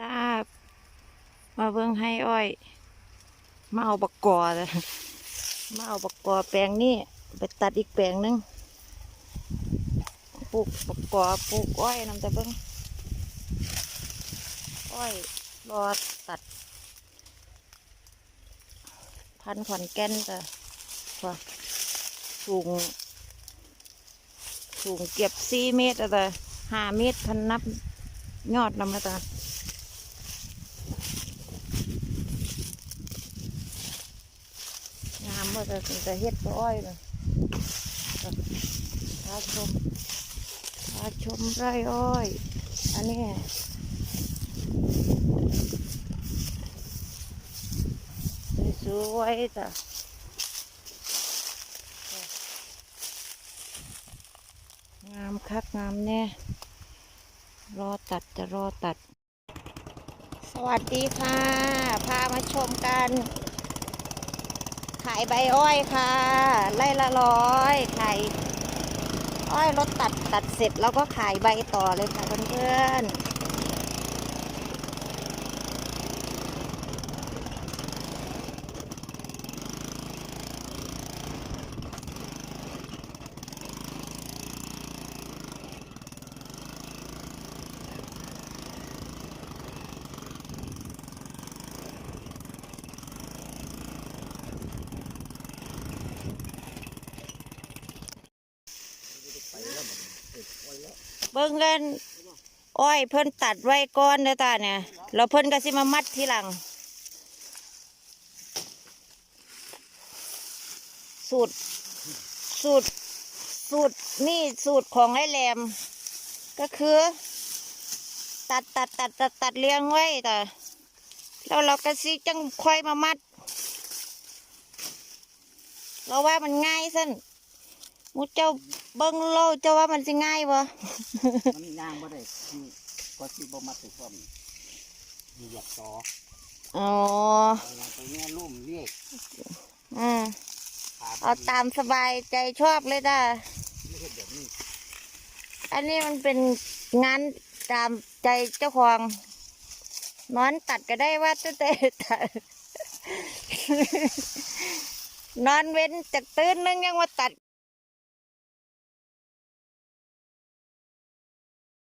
จ้า มาเบิ่งให้อ้อย มาเอาบักกอเลยมาเอาบักกอแปลงนี้ไปตัดอีกแปลงหนึงปลูกบักกอปลูกอ้อยนำแต่เบิ่งอ้อยรอตัด พันธุ์ขอนแก่นจ้ะว่สูงสูงเก็บสี่เมตรอะจ้ะห้าเมตรพันนับยอดนำแล้วจ้ะงา มาจะจะเฮ็ดอ้อยเลยพาชมพาชมไร่อ้อย อันนี้สวยจ้ะงามคักงามแน่ รอตัดจะรอตัด สวัสดีค่ะ พามาชมกัน ขายใบอ้อยค่ะ ไล่ละร้อยขายอ้อยรถตัดตัดเสร็จแล้วก็ขายใบต่อเลยค่ะเพื่อนๆ เบิ่งเงินอ้อยเพิ่นตัดไว้ก้อนเด้อตาเนี่ยแล้วเพิ่นก็สิมามัดทีหลัง สูตร สูตร สูตร นี่สูตรของไอ้แหลม ก็คือ ตัดตัดตัดตัดตัดเลี้ยงไว้แต่แล้วเราก็สิจังค่อยมามัด เราว่ามันง่ายสั้นมูเจ้า เบิ้งโลเจ้าว่ามันสิง่ายบ่มันย่างบ่ได้คือก็สิบ่มาติดความมีหยักต่ออ๋อเอาอย่างตัวเนี้ยลุ่มเรียกอืมขาเอาตามสบายใจชอบเลยจ้ะไม่ใช่แบบนี้อันนี้มันเป็นงานตามใจเจ้าของนอนตัดก็ได้ว่าแต่แต่ตัดนอนเว้นจากตื่นนึงยังมาตัด